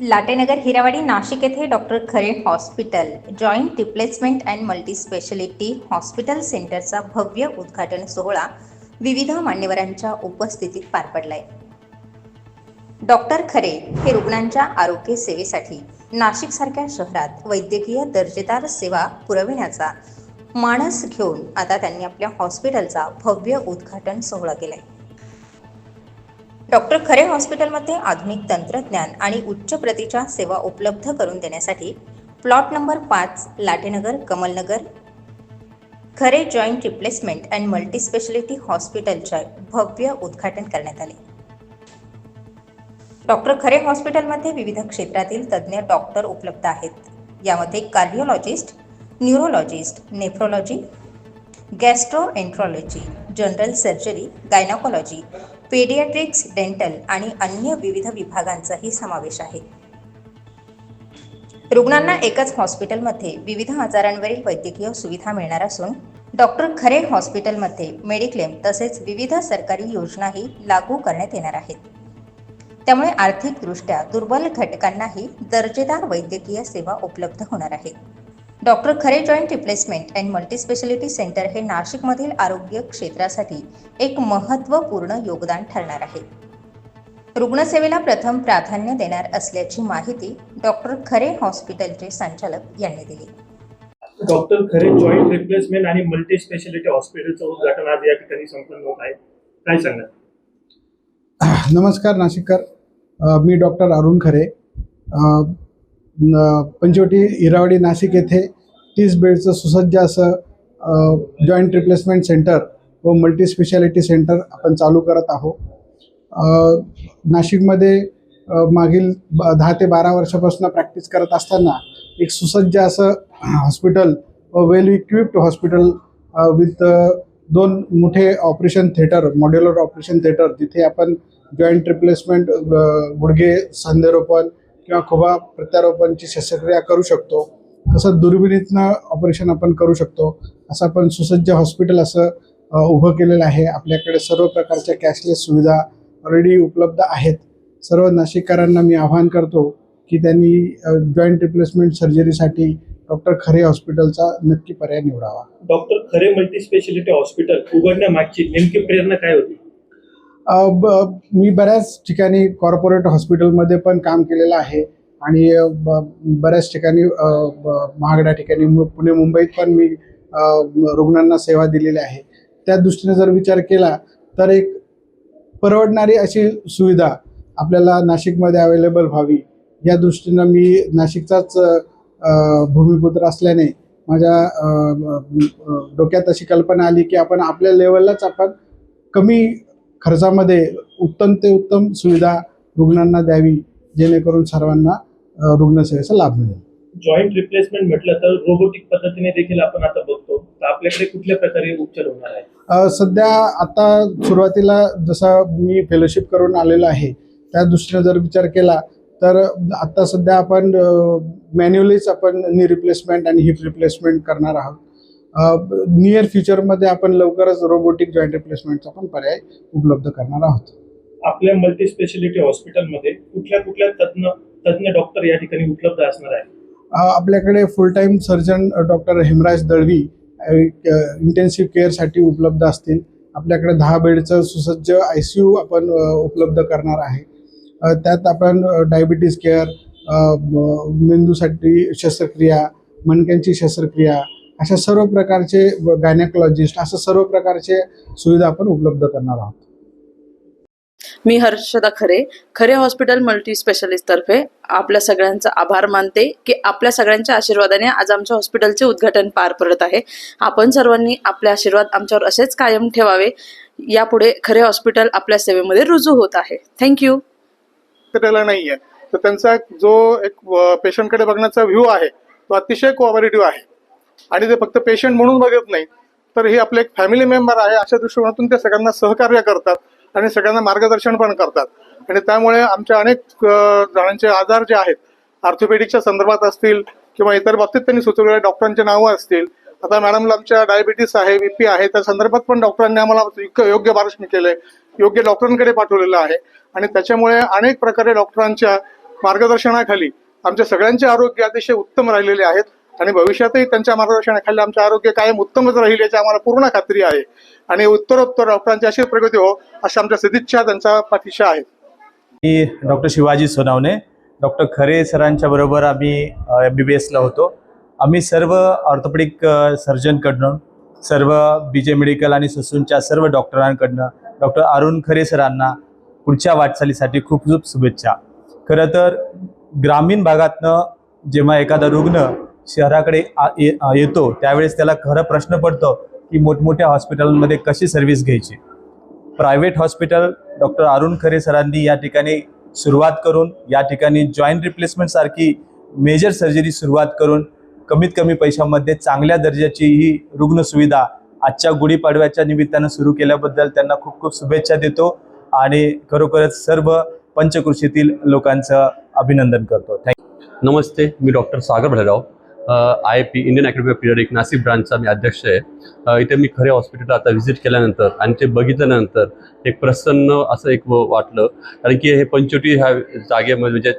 लाटेनगर हिरावाडी नाशिक येथे doctor Khare hospital joint replacement and multispeciality hospital सेंटरचा भव्य उद्घाटन सोहळा विविध मान्यवरांच्या उपस्थितीत पार पडलाय. डॉक्टर खरे हे रुग्णांच्या आरोग्य सेवेसाठी नाशिकसारख्या शहरात वैद्यकीय दर्जेदार सेवा पुरविण्याचा मानस घेऊन आता त्यांनी आपल्या हॉस्पिटलचा भव्य उद्घाटन सोहळा केलाय. डॉक्टर खरे हॉस्पिटलमध्ये आधुनिक तंत्रज्ञान आणि उच्च प्रतीच्या सेवा उपलब्ध करून देण्यासाठी प्लॉट नंबर पाच Latenagar Kamalnagar Khare joint replacement and multispeciality हॉस्पिटलचे भव्य उद्घाटन करण्यात आले. डॉक्टर खरे हॉस्पिटलमध्ये विविध क्षेत्रातील तज्ज्ञ डॉक्टर उपलब्ध आहेत. यामध्ये cardiologist neurologist nephrology gastroenterology general surgery gynaecology paediatrics dental आणि अन्य विविध विभागांचाही समावेश आहे. रुग्णांना एकच हॉस्पिटलमध्ये विविध आजारांवरील वैद्यकीय सुविधा मिळणार असून डॉक्टर खरे हॉस्पिटलमध्ये मेडिक्लेम तसेच विविध सरकारी योजनाही लागू करण्यात येणार आहेत. त्यामुळे आर्थिकदृष्ट्या दुर्बल घटकांनाही दर्जेदार वैद्यकीय सेवा उपलब्ध होणार आहे. Doctor Khare joint replacement and multispeciality centre हे नाशिकमधील आरोग्य क्षेत्रासाठी एक महत्त्वपूर्ण योगदान ठरणार आहे. रुग्णसेवेला प्रथम प्राधान्य देणार असल्याची माहिती डॉक्टर खरे हॉस्पिटलचे संचालक यांनी दिली. डॉक्टर खरे जॉईंट रिप्लेसमेंट आणि मल्टी स्पेशालिटी हॉस्पिटलचं उद्घाटन आज या ठिकाणी संपन्न होत आहे. काय सांगा नमस्कार नाशिककर. मी डॉक्टर अरुण खरे. पंचवटी हिरावडी नाशिक येथे तीस बेडचं सुसज्ज असं जॉईंट रिप्लेसमेंट सेंटर व मल्टी स्पेशालिटी सेंटर आपण चालू करत आहोत. नाशिकमध्ये मागील दहा ते बारा वर्षापासून प्रॅक्टिस करत असताना एक सुसज्ज असं हॉस्पिटल व वेल इक्विप्ड हॉस्पिटल विथ दोन मोठे operation theatre modular operation theatre जिथे आपण जॉईंट रिप्लेसमेंट गुडघे सांधेरोपण किंवा खोबा प्रत्यारोपणची शस्त्रक्रिया करू शकतो. तसं दुर्बिणीतनं ऑपरेशन आपण करू शकतो. असं आपण सुसज्ज हॉस्पिटल असं उभं केलेलं आहे. आपल्याकडे सर्व प्रकारच्या कॅशलेस सुविधा ऑलरेडी उपलब्ध आहेत. सर्व नाशिककरांना मी आवाहन करतो की त्यांनी जॉईंट रिप्लेसमेंट सर्जरीसाठी डॉक्टर खरे हॉस्पिटलचा नक्की पर्याय निवडावा. Doctor Khare multispeciality hospital उघडण्यामागची नेमकी प्रेरणा काय होती? मी बऱ्याच ठिकाणी कॉर्पोरेट हॉस्पिटलमध्ये पण काम केलेलं आहे. आणि ब- बऱ्याच ठिकाणी महागड्या ठिकाणी मु- पुणे मुंबईत पण मी रुग्णांना सेवा दिलेली आहे. त्या दृष्टीने जर विचार केला तर एक परवडणारी अशी सुविधा आपल्याला नाशिकमध्ये अवेलेबल व्हावी. या दृष्टीनं मी नाशिकचाच भूमिपुत्र असल्याने माझ्या डोक्यात अशी कल्पना आली की आपण आपल्या लेवललाच आपण कमी खर्चामध्ये उत्तम ते उत्तम सुविधा रुग्णांना द्यावी जेणेकरून सर्वांना रुग्णसेवेचा लाभ मिळेल. जॉईंट रिप्लेसमेंट म्हटलं तर रोबोटिक पद्धतीने देखील आपण आता बघतो. तर आपल्याकडे कुठल्या प्रकारे उपचार होणार आहे सध्या आता सुरुवातीला जसा मी फेलोशिप करून आलेलो आहे त्या दृष्टीने जर विचार केला तर आता सध्या आपण मॅन्युअलीच आपण नी रिप्लेसमेंट आणि हिप रिप्लेसमेंट करणार आहोत. नियर फ्युचरमध्ये आपण लवकरच रोबोटिक जॉईंट रिप्लेसमेंटचा पण पर्याय उपलब्ध करणार आहोत. आपल्या मल्टी स्पेशालिटी हॉस्पिटलमध्ये कुठल्या कुठल्या तज्ञ तज्ञ डॉक्टर या ठिकाणी उपलब्ध असणार आहे आपल्याकडे full time surgeon doctor Hemraj Dalvi intensive केअरसाठी उपलब्ध असतील. आपल्याकडे दहा बेडचं सुसज्ज आय सी यू आपण उपलब्ध करणार आहे. त्यात आपण डायबिटीज केअर मेंदूसाठी शस्त्रक्रिया मणक्यांची शस्त्रक्रिया अशा सर्व प्रकारचे गायनेकोलॉजिस्ट असं सर्व प्रकारचे सुविधा आपण उपलब्ध करणार आहोत. मी हर्षदा खरे खरे हॉस्पिटल मल्टी स्पेशालिस्ट तर्फे आपल्या सगळ्यांचा आभार मानते की आपल्या सगळ्यांच्या आशीर्वादाने आज आमच्या हॉस्पिटलचे उद्घाटन पार पडत आहे. आपण सर्वांनी आपले आशीर्वाद आमच्यावर असेच कायम ठेवावे. यापुढे खरे हॉस्पिटल आपल्या सेवेमध्ये रुजू होत आहे. थँक्यू त्याला नाहीये. तर त्यांचा जो एक पेशंटकडे बघण्याचा व्ह्यू आहे तो अतिशय कोऑपरेटिव्ह आहे. आणि ते फक्त पेशंट म्हणून बघत नाही. तर हे आपले एक फॅमिली मेंबर आहे अशा दृष्टिकोनातून ते सगळ्यांना सहकार्य करतात आणि सगळ्यांना मार्गदर्शन पण करतात. आणि त्यामुळे आमच्या अनेक जणांचे आजार जे आहेत ऑर्थोपेडिकच्या संदर्भात असतील किंवा इतर बाबतीत त्यांनी सुचवलेल्या डॉक्टरांची नावं असतील आता मॅडमला आमच्या डायबिटीस आहे बीपी आहे त्या संदर्भात पण डॉक्टरांनी आम्हाला योग्य- योग्य मार्गदर्शन केलंय योग्य डॉक्टरांकडे पाठवलेलं आहे. आणि त्याच्यामुळे अनेक प्रकारे डॉक्टरांच्या मार्गदर्शनाखाली आमच्या सगळ्यांचे आरोग्य अतिशय उत्तम राहिलेले आहेत. आणि भविष्यातही त्यांच्या मार्गदर्शनाखाली आमचं आरोग्य कायम उत्तमच राहील याची आम्हाला पूर्ण खात्री आहे. आणि उत्तरोत्तर डॉक्टरांची अशी प्रगती हो अशा आमच्या सदिच्छा त्यांच्या पाठीशा आहेत मी डॉक्टर शिवाजी सोनावणे डॉक्टर खरे सरांच्या बरोबर आम्ही एम बी बी एसला होतो. आम्ही सर्व ऑर्थोपेडिक सर्जनकडनं सर्व बी जे मेडिकल आणि ससूनच्या सर्व डॉक्टरांकडनं डॉक्टर अरुण खरे सरांना पुढच्या वाटचालीसाठी खूप खूप शुभेच्छा. खरं तर ग्रामीण भागातनं जेव्हा एखादा रुग्ण शहराकडे आ- ये- येतो त्यावेळेस त्याला खरं प्रश्न पडतो की मोठमोठ्या हॉस्पिटलमध्ये कशी सर्व्हिस घ्यायची? प्रायव्हेट हॉस्पिटल डॉक्टर अरुण खरे सरांनी या ठिकाणी सुरुवात करून या ठिकाणी जॉईंट रिप्लेसमेंट सारखी मेजर सर्जरी सुरुवात करून कमीत कमी पैशामध्ये चांगल्या दर्जाची ही रुग्ण सुविधा आजच्या गुढीपाडव्याच्या निमित्तानं सुरू केल्याबद्दल त्यांना खूप खूप शुभेच्छा देतो आणि खरोखरच सर्व पंचकृषीतील लोकांचं अभिनंदन करतो. थँक्यू नमस्ते मी doctor Sagar Bhalerao. I P Indian academy of periodic Nashik ब्रांचचा मी अध्यक्ष आहे. इथे मी खरे हॉस्पिटल आता व्हिजिट केल्यानंतर आणि ते बघितल्यानंतर एक प्रसन्न असं एक वाटलं. कारण की हे पंचवटी ह्या जागेमध्ये म्हणजे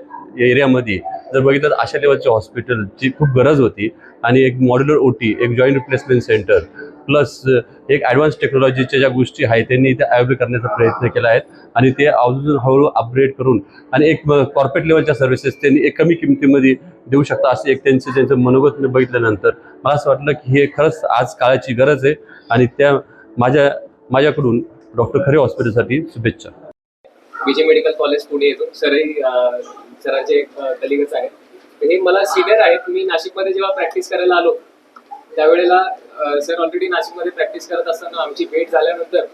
एरियामध्ये जर बघितलं तर अशा लेवलचे हॉस्पिटलची खूप गरज होती. आणि एक मॉड्युलर ओ टी एक जॉईंट रिप्लेसमेंट सेंटर प्लस एक ॲडव्हान्स टेक्नॉलॉजीच्या ज्या गोष्टी आहेत त्यांनी त्या अवेलेबल करण्याचा प्रयत्न केला आहे आणि ते अजून हळूहळू अपग्रेड करून आणि एक कॉर्पोरेट लेवलच्या सर्व्हिसेस त्यांनी एक कमी किमतीमध्ये देऊ शकता असे एक त्यांचं त्यांचं मनोगत मी बघितल्यानंतर मला असं वाटलं की हे खरंच आज काळाची गरज आहे आणि त्या माझ्या माझ्याकडून डॉक्टर खरे हॉस्पिटलसाठी शुभेच्छा. विजय मेडिकल कॉलेज पुणे येतो. सरही सरांचे कलिगच आहेत. हे मला सिनियर आहेत. मी नाशिकमध्ये जेव्हा प्रॅक्टिस करायला आलो त्यावेळेला सर ऑलरेडी नाशिकमध्ये प्रॅक्टिस करत असताना आमची भेट झाल्यानंतर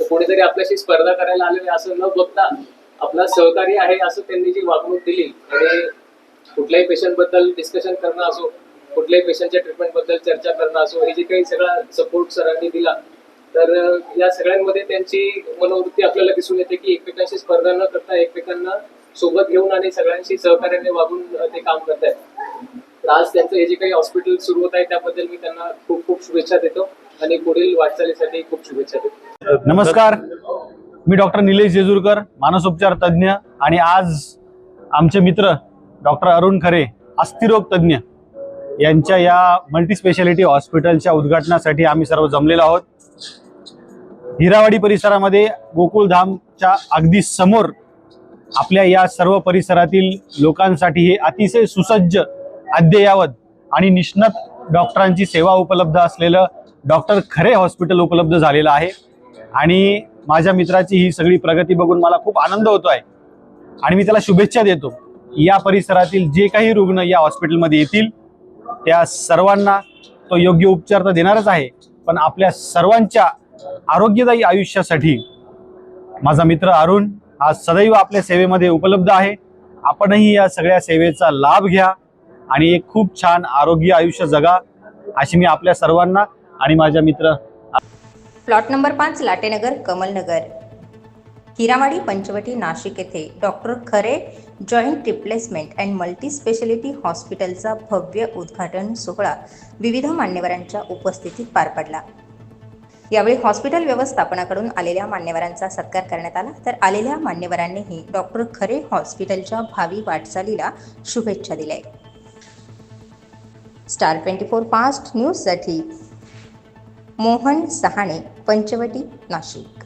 कोणीतरी आपल्याशी स्पर्धा करायला आलेले असं न बघता आपला सहकारी आहे असं त्यांनी जी वागणूक दिली आणि कुठल्याही पेशंटबद्दल डिस्कशन करणं असो कुठल्याही पेशंटच्या ट्रीटमेंटबद्दल चर्चा करणं असो हे जे काही सगळा सपोर्ट सरांनी दिला तर या सगळ्यांमध्ये त्यांची मनोवृत्ती आपल्याला दिसून येते की एकमेकांशी स्पर्धा न करता एकमेकांना सोबत घेऊन आणि सगळ्यांशी सहकार्याने वागून ते काम करतायत. आहेत त्यांचं. हे जे काही हॉस्पिटल सुरू होत आहे त्याबद्दल मी त्यांना खूप खूप शुभेच्छा देतो. आणि पुढील वाटचालीसाठी खूप शुभेच्छा देतो. नमस्कार. मी डॉक्टर निलेश जेजूरकर मानसोपचार तज्ज्ञ. आणि आज आमचे मित्र डॉक्टर अरुण खरे अस्थिरोग तज्ज्ञ यांच्या या मल्टीस्पेशालिटी हॉस्पिटलच्या उद्घाटनासाठी आम्ही सर्व जमलेलो आहोत. हिरावाडी परिसरामध्ये गोकुळधामच्या अगदी समोर आपल्या या सर्व परिसरातील लोकांसाठी हे अतिशय सुसज्ज अद्ययावत आणि निष्णात डॉक्टरांची सेवा उपलब्ध असलेलं डॉक्टर खरे हॉस्पिटल उपलब्ध झालेलं आहे. आणि माझ्या मित्राची ही सगळी प्रगती बघून मला खूप आनंद होतो आहे आणि मी त्याला शुभेच्छा देतो या परिसरातील जे काही रुग्ण या हॉस्पिटलमध्ये येतील त्या सर्वांना तो योग्य उपचार तर देणारच आहे पण आपल्या सर्वांच्या आरोग्यदायी आयुष्यासाठी माझा मित्र अरुण हा सदैव आपल्या सेवेमध्ये उपलब्ध आहे. आपणही या सगळ्या सेवेचा लाभ घ्या. आणि एक खूप छान आरोग्य आयुष्य जगा अशी मी आपल्या सर्वांना आणि माझ्या मित्र प्लॉट नंबर पाच लाटेनगर कमलनगर. हिरावाडी पंचवटी नाशिक येथे doctor Khare joint replacement and multispeciality हॉस्पिटलचा भव्य उद्घाटन सोहळा विविध मान्यवरांच्या उपस्थितीत पार पडला. यावेळी हॉस्पिटल व्यवस्थापनाकडून आलेल्या मान्यवरांचा सत्कार करण्यात आला. तर आलेल्या मान्यवरांनीही डॉक्टर खरे हॉस्पिटलच्या भावी वाटचालीला शुभेच्छा दिल्या स्टार ट्वेंटी फोर फास्ट न्यूजसाठी मोहन सहाणे पंचवटी नाशिक.